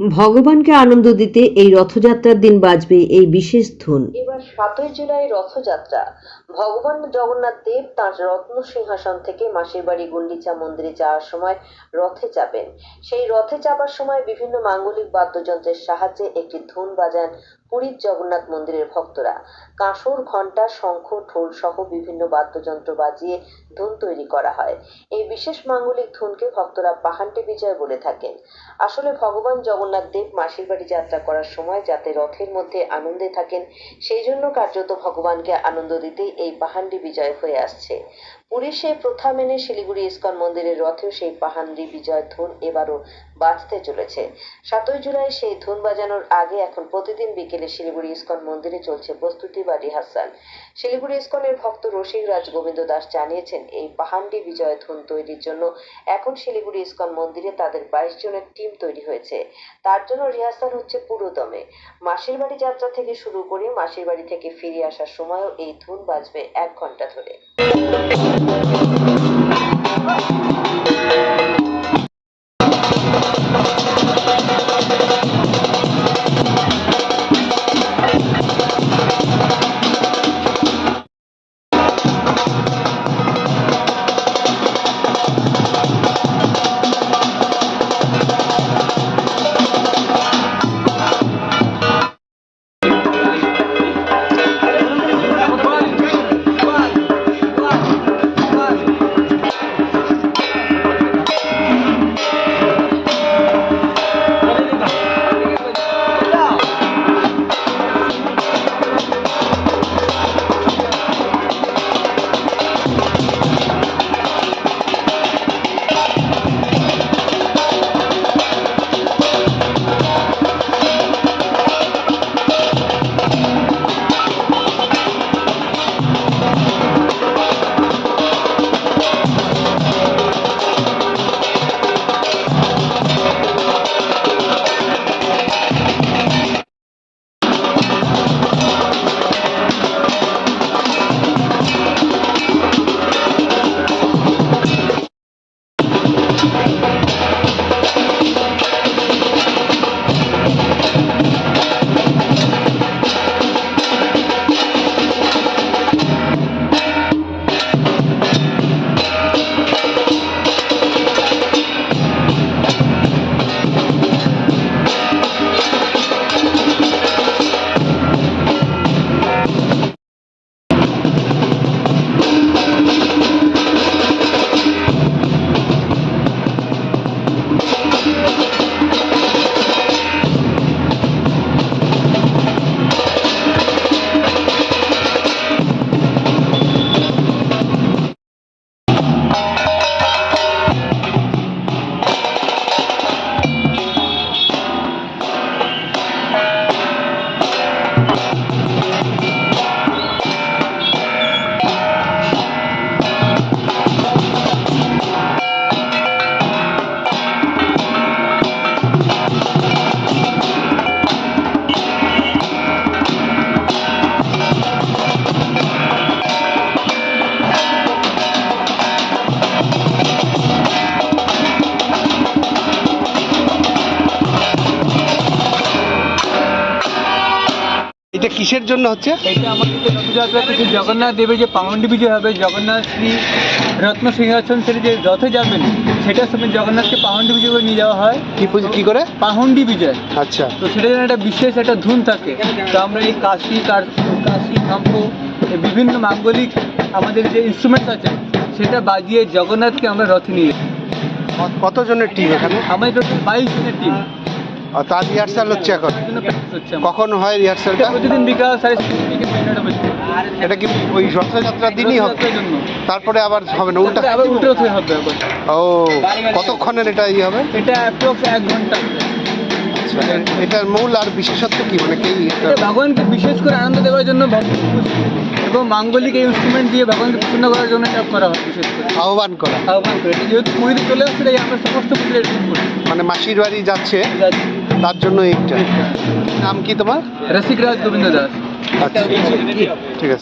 ভগবানকে আনন্দ দিতে এই রথযাত্রার দিন বাজবে এই বিশেষ ধুন। এবার সাতই জুলাই রথযাত্রা। ভগবান জগন্নাথ দেব তাঁর রত্ন সিংহাসন থেকে মাসির বাড়ি গুন্ডিচা মন্দিরে যাওয়ার সময় রথে চাপেন। সেই রথে চাপার সময় বিভিন্ন মাঙ্গলিক বাদ্যযন্ত্রের সাহায্যে একটি ধুন বাজান পুরীর জগন্নাথ মন্দিরের ভক্তরা। কাঁসর, ঘণ্টা, শঙ্খ, ঢোল সহ বিভিন্ন বাদ্যযন্ত্র বাজিয়ে ধুন তৈরি করা হয়। এই বিশেষ মাঙ্গলিক ধুনকে ভক্তরা পাহান্টি বিজয় বলে থাকেন। আসলে ভগবান জগন্নাথ দেব মাসির বাড়ি যাত্রা করার সময় যাতে রথের মধ্যে আনন্দে থাকেন, সেই জন্য কার্যত ভগবানকে আনন্দ দিতেই এই পাহান্ডি বিজয় হয়ে আসছে। সেই প্রথা মেনে শিলিগুড়ি ইস্কন মন্দিরের রথেও সেই পাহান্ডি বিজয় ধুন এবারও বাজতে চলেছে। সাতই জুলাই সেই ধুন বাজানোর আগে এখন প্রতিদিন বিকেলে শিলিগুড়ি ইস্কন মন্দিরে চলছে প্রস্তুতি বা রিহার্সাল। শিলিগুড়ি ইস্কনের ভক্ত রসিক রাজ গোবিন্দ দাস জানিয়েছেন, এই পাহান্ডি বিজয় ধুন তৈরির জন্য এখন শিলিগুড়ি ইস্কন মন্দিরে তাদের বাইশ জনের টিম তৈরি হয়েছে। তার জন্য রিহার্সাল হচ্ছে পুরোদমে। মাসির বাড়ি যাত্রা থেকে শুরু করে মাসির বাড়ি থেকে ফিরে আসার সময়ও এই ধুন বাজবে এক ঘণ্টা ধরে। Thank এটা কিসের জন্য হচ্ছে? এটা আমাদের যে রথযাত্রা থেকে জগন্নাথ দেবের যে পাউন্ডি বিজয় হবে জগন্নাথ শ্রী রত্ন সিংহাসন ছেড়ে যে রথে যাবেন সেটার সময় জগন্নাথকে পাহুন্ডি বিজয় করে নিয়ে যাওয়া হয়। কি পুজো কি করে? পাহুন্ডি বিজয় আচ্ছা। তো সেটা যেন একটা বিশেষ একটা ধুন থাকে। তো আমরা এই কাশি কার- কাশি খাম্প বিভিন্ন মাঙ্গলিক আমাদের যে ইনস্ট্রুমেন্টস আছে সেটা বাজিয়ে জগন্নাথকে আমরা রথে নিয়ে। কতজনের টিম এখানে? আমাদের টোটাল বাইশ জনের টিম আর তার রিহার্সাল হচ্ছে এখন। কখন হয় রিহার্সালটা প্রতিদিন বিকাল সাড়ে এটা কি ওই রথযাত্রার দিনই হবে? তারপরে আবার হবে না উল্টা? আবার উল্টো হবে ও কতক্ষণের এটা ই হবে? এটা অ্যাপ্রক্স এক ঘণ্টা। আচ্ছা, এটার মূল আর বিশেষত্ব কি? মানে কি ভগবানকে বিশেষ করে আনন্দ দেওয়ার জন্য এবং মাঙ্গলিক এই ইনস্ট্রুমেন্ট দিয়ে ভগবানকে প্রসন্ন করার জন্য এটা করা হয় বিশেষ করে। আহ্বান করা। আহ্বান করে। যেহেতু পুরীতে চলে আসছে তাই আমরা সমস্ত পুজো এটা করি। মানে মাসির বাড়ি যাচ্ছে। তার জন্য এইটা। নাম কি তোমার? রসিক রাজ গোবিন্দ দাস। আচ্ছা ঠিক আছে।